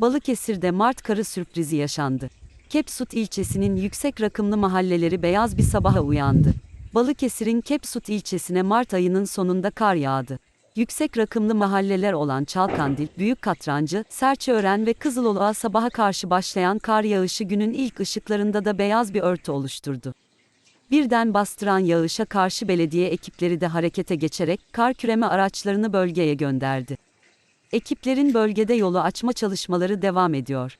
Balıkesir'de Mart karı sürprizi yaşandı. Kepsut ilçesinin yüksek rakımlı mahalleleri beyaz bir sabaha uyandı. Balıkesir'in Kepsut ilçesine Mart ayının sonunda kar yağdı. Yüksek rakımlı mahalleler olan Çalkandil, Büyük Katrancı, Serçeören ve Kızıloluğa sabaha karşı başlayan kar yağışı günün ilk ışıklarında da beyaz bir örtü oluşturdu. Birden bastıran yağışa karşı belediye ekipleri de harekete geçerek kar küreme araçlarını bölgeye gönderdi. Ekiplerin bölgede yolu açma çalışmaları devam ediyor.